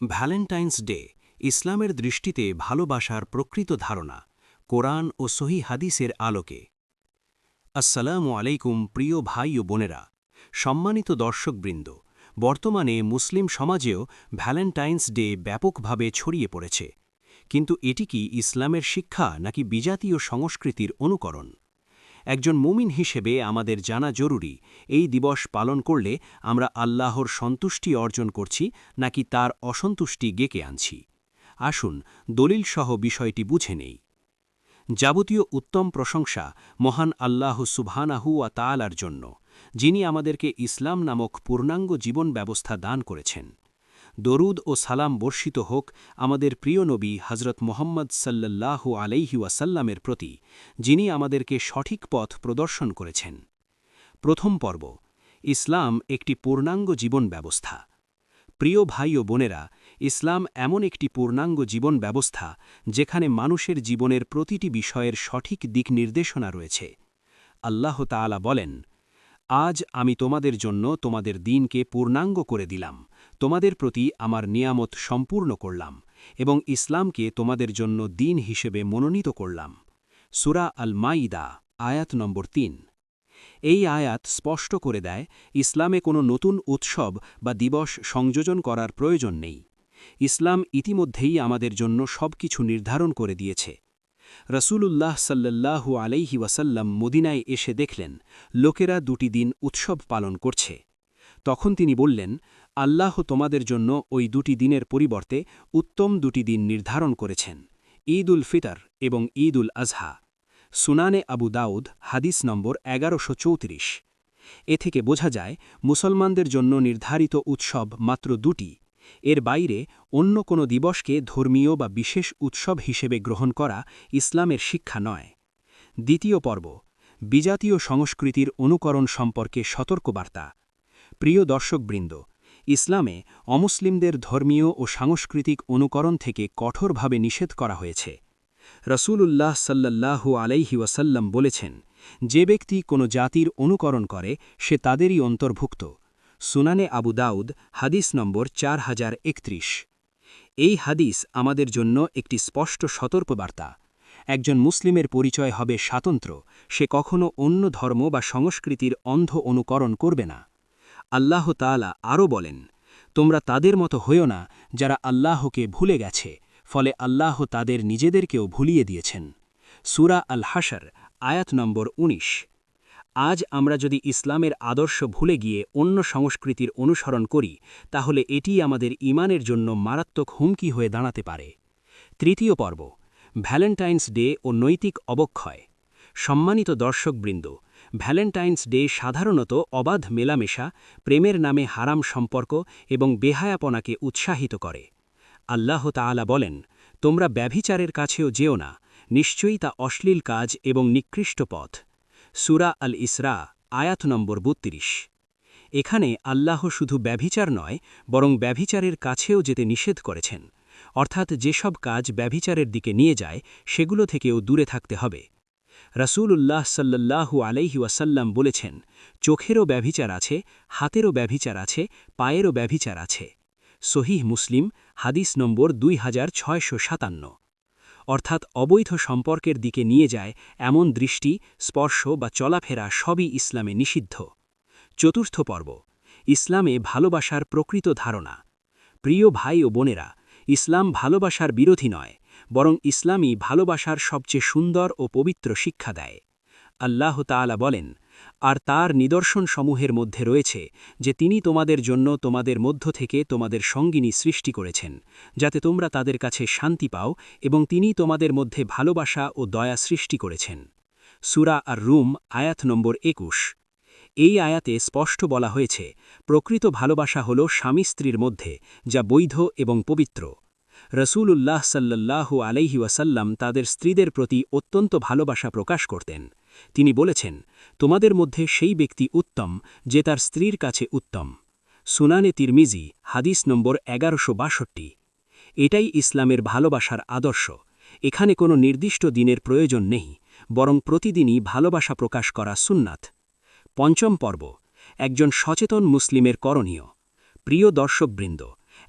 Valentine's day, ইসলামের দৃষ্টিতে ভালোবাসার প্রকৃত ধারণা, কোরআন ও সহি হাদিসের আলোকে। আসসালামু আলাইকুম প্রিয় ভাই ও বোনেরা, সম্মানিত দর্শকবৃন্দ, বর্তমানে মুসলিম সমাজেও ভ্যালেন্টাইন্স ডে ব্যাপকভাবে ছড়িয়ে পড়েছে। কিন্তু এটি কি ইসলামের শিক্ষা নাকি বিজাতীয় সংস্কৃতির অনুকরণ? একজন মুমিন হিসেবে আমাদের জানা জরুরি, এই দিবস পালন করলে আমরা আল্লাহর সন্তুষ্টি অর্জন করছি নাকি তার অসন্তুষ্টি গেকে আনছি। আসুন, দলিলসহ বিষয়টি বুঝে নেই। যাবতীয় উত্তম প্রশংসা মহান আল্লাহ সুবহানাহু আ তালার জন্য, যিনি আমাদেরকে ইসলাম নামক পূর্ণাঙ্গ জীবন ব্যবস্থা দান করেছেন। দরুদ ও সালাম বর্ষিত হোক আমাদের প্রিয় নবী হজরত মোহাম্মদ সাল্লাহ আলাইহি ওয়াসাল্লামের প্রতি, যিনি আমাদেরকে সঠিক পথ প্রদর্শন করেছেন। প্রথম পর্ব, ইসলাম একটি পূর্ণাঙ্গ জীবন ব্যবস্থা। প্রিয় ভাই ও বোনেরা, ইসলাম এমন একটি পূর্ণাঙ্গ জীবন ব্যবস্থা যেখানে মানুষের জীবনের প্রতিটি বিষয়ের সঠিক দিক নির্দেশনা রয়েছে। আল্লাহ তাআলা বলেন আজ আমি তোমাদের জন্য তোমাদের দিনকে পূর্ণাঙ্গ করে দিলাম, তোমাদের প্রতি আমার নিয়ামত সম্পূর্ণ করলাম এবং ইসলামকে তোমাদের জন্য দিন হিসেবে মনোনীত করলাম। সুরা আল মাইদা আয়াত নম্বর তিন। এই আয়াত স্পষ্ট করে দেয়, ইসলামে কোনো নতুন উৎসব বা দিবস সংযোজন করার প্রয়োজন নেই। ইসলাম ইতিমধ্যেই আমাদের জন্য সব কিছু নির্ধারণ করে দিয়েছে। রসুলুল্লাহ সাল্লাল্লাহু আলাইহি ওয়াসাল্লাম মদিনায় এসে দেখলেন, লোকেরা দুটি দিন উৎসব পালন করছে। তখন তিনি বললেন, আল্লাহ তোমাদের জন্য ওই দুটি দিনের পরিবর্তে উত্তম দুটি দিন নির্ধারণ করেছেন ঈদ উল ফিতর এবং ঈদ উল আজহা। সুনানে আবু দাউদ, হাদিস নম্বর এগারোশো চৌত্রিশ। এ থেকে বোঝা যায়, মুসলমানদের জন্য নির্ধারিত উৎসব মাত্র দুটি এর বাইরে অন্য কোনো দিবসকে ধর্মীয় বা বিশেষ উৎসব হিসেবে গ্রহণ করা ইসলামের শিক্ষা নয়। দ্বিতীয় পর্ব, বিজাতীয় সংস্কৃতির অনুকরণ সম্পর্কে সতর্কবার্তা। প্রিয় দর্শকবৃন্দ, ইসলামে অমুসলিমদের ধর্মীয় ও সাংস্কৃতিক অনুকরণ থেকে কঠোরভাবে নিষেধ করা হয়েছে। রসুলুল্লাহ সাল্লাল্লাহু আলাইহি ওয়াসাল্লাম বলেছেন, যে ব্যক্তি কোনো জাতির অনুকরণ করে, সে তাদেরই অন্তর্ভুক্ত। সুনানে আবু দাউদ, হাদিস নম্বর চার হাজার একত্রিশ। এই হাদিস আমাদের জন্য একটি স্পষ্ট সতর্কবার্তা। একজন মুসলিমের পরিচয় হবে স্বাতন্ত্র সে কখনো অন্য ধর্ম বা সংস্কৃতির অন্ধ অনুকরণ করবে না। আল্লাহ তালা আরও বলেন, তোমরা তাদের মতো হইও না যারা আল্লাহকে ভুলে গেছে, ফলে আল্লাহ তাদের নিজেদেরকেও ভুলিয়ে দিয়েছেন। সুরা আল হাসার আয়াত নম্বর ১৯ আজ আমরা যদি ইসলামের আদর্শ ভুলে গিয়ে অন্য সংস্কৃতির অনুসরণ করি, তাহলে এটি আমাদের ইমানের জন্য মারাত্মক হুমকি হয়ে দাঁড়াতে পারে। তৃতীয় পর্ব, ভ্যালেন্টাইন্স ডে ও নৈতিক অবক্ষয়। সম্মানিত দর্শকবৃন্দ, ভ্যালেন্টাইন্স ডে সাধারণত অবাধ মেলামেশা, প্রেমের নামে হারাম সম্পর্ক এবং বেহায়াপনাকে উৎসাহিত করে। আল্লাহ তাআলা বলেন, তোমরা ব্যভিচারের কাছেও যেও না, নিশ্চয়ই তা অশ্লীল কাজ এবং নিকৃষ্ট পথ। সুরা আল ইসরা আয়াত নম্বর বত্রিশ। এখানে আল্লাহ শুধু ব্যভিচার নয়, বরং ব্যভিচারের কাছেও যেতে নিষেধ করেছেন। অর্থাৎ যেসব কাজ ব্যভিচারের দিকে নিয়ে যায়, সেগুলো থেকেও দূরে থাকতে হবে। উল্লাহ সাল্লাল্লাহু আলাইহি ওয়াসাল্লাম বলেছেন, চোখেরও ব্যভিচার আছে, হাতেরও ব্যভিচার আছে, পায়েরও ব্যভিচার আছে। সহিহ মুসলিম, হাদিস নম্বর দুই হাজার ছয়শো সাতান্ন। অর্থাৎ অবৈধ সম্পর্কের দিকে নিয়ে যায় এমন দৃষ্টি, স্পর্শ বা চলাফেরা সবই ইসলামে নিষিদ্ধ। চতুর্থ পর্ব, ইসলামে ভালোবাসার প্রকৃত ধারণা। প্রিয় ভাই ও বোনেরা, ইসলাম ভালোবাসার বিরোধী নয়, বরং ইসলামই ভালোবাসার সবচেয়ে সুন্দর ও পবিত্র শিক্ষা দেয়। আল্লাহ তাআলা বলেন আর তার নিদর্শনসমূহের মধ্যে রয়েছে যে তিনি তোমাদের জন্য তোমাদের মধ্য থেকে তোমাদের সঙ্গিনী সৃষ্টি করেছেন, যাতে তোমরা তাদের কাছে শান্তি পাও এবং তিনি তোমাদের মধ্যে ভালোবাসা ও দয়া সৃষ্টি করেছেন। সুরা আর রুম আয়াত নম্বর একুশ। এই আয়াতে স্পষ্ট বলা হয়েছে, প্রকৃত ভালোবাসা হল স্বামী স্ত্রীর মধ্যে, যা বৈধ এবং পবিত্র। রসুলুল্লাহ সাল্লাহ আলাইহি ওয়াসাল্লাম তাদের স্ত্রীদের প্রতি অত্যন্ত ভালোবাসা প্রকাশ করতেন। তিনি বলেছেন, তোমাদের মধ্যে সেই ব্যক্তি উত্তম যে তার স্ত্রীর কাছে উত্তম। সুনানে তিরমিজি, হাদিস নম্বর এগারোশো এটাই ইসলামের ভালোবাসার আদর্শ। এখানে কোনো নির্দিষ্ট দিনের প্রয়োজন নেই, বরং প্রতিদিনই ভালোবাসা প্রকাশ করা সুন্নাথ পঞ্চম পর্ব, একজন সচেতন মুসলিমের করণীয়। প্রিয় দর্শকবৃন্দ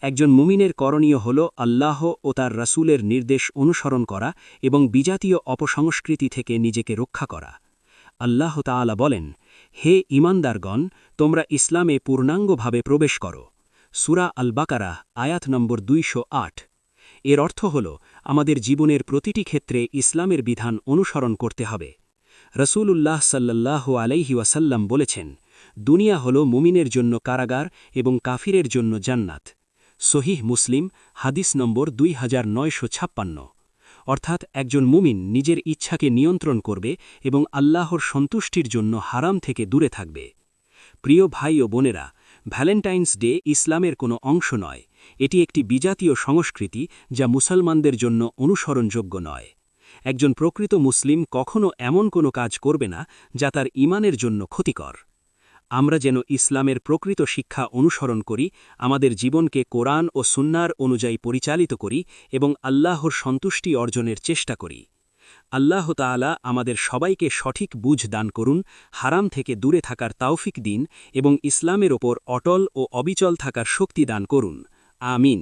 একজন মুমিনের করণীয় হল আল্লাহ ও তার রাসূলের নির্দেশ অনুসরণ করা এবং বিজাতীয় অপসংস্কৃতি থেকে নিজেকে রক্ষা করা। আল্লাহ তাআলা বলেন, হে ইমানদারগণ তোমরা ইসলামে পূর্ণাঙ্গভাবে প্রবেশ করো। সুরা আল বাকারা আয়াত নম্বর দুইশ আট। এর অর্থ হল, আমাদের জীবনের প্রতিটি ক্ষেত্রে ইসলামের বিধান অনুসরণ করতে হবে। রসূলুল্লাহ সাল্লাহ আলাইহি ওয়াসাল্লাম বলেছেন, দুনিয়া হল মুমিনের জন্য কারাগার এবং কাফিরের জন্য জান্নাত। সহিহ মুসলিম, হাদিস নম্বর দুই হাজার নয়শো ছাপ্পান্ন। অর্থাৎ একজন মুমিন নিজের ইচ্ছাকে নিয়ন্ত্রণ করবে এবং আল্লাহর সন্তুষ্টির জন্য হারাম থেকে দূরে থাকবে। প্রিয় ভাই ও বোনেরা, ভ্যালেন্টাইন্স ডে ইসলামের কোনো অংশ নয়। এটি একটি বিজাতীয় সংস্কৃতি যা মুসলমানদের জন্য অনুসরণযোগ্য নয়। একজন প্রকৃত মুসলিম কখনও এমন কোনো কাজ করবে না যা তার ইমানের জন্য ক্ষতিকর। আমরা যেন ইসলামের প্রকৃত শিক্ষা অনুসরণ করি, আমাদের জীবনকে কোরআন ও সুন্নার অনুযায়ী পরিচালিত করি এবং আল্লাহর সন্তুষ্টি অর্জনের চেষ্টা করি। আল্লাহ তাআলা আমাদের সবাইকে সঠিক বুঝ দান করুন, হারাম থেকে দূরে থাকার তাওফিক দিন এবং ইসলামের ওপর অটল ও অবিচল থাকার শক্তি দান করুন। আমিন।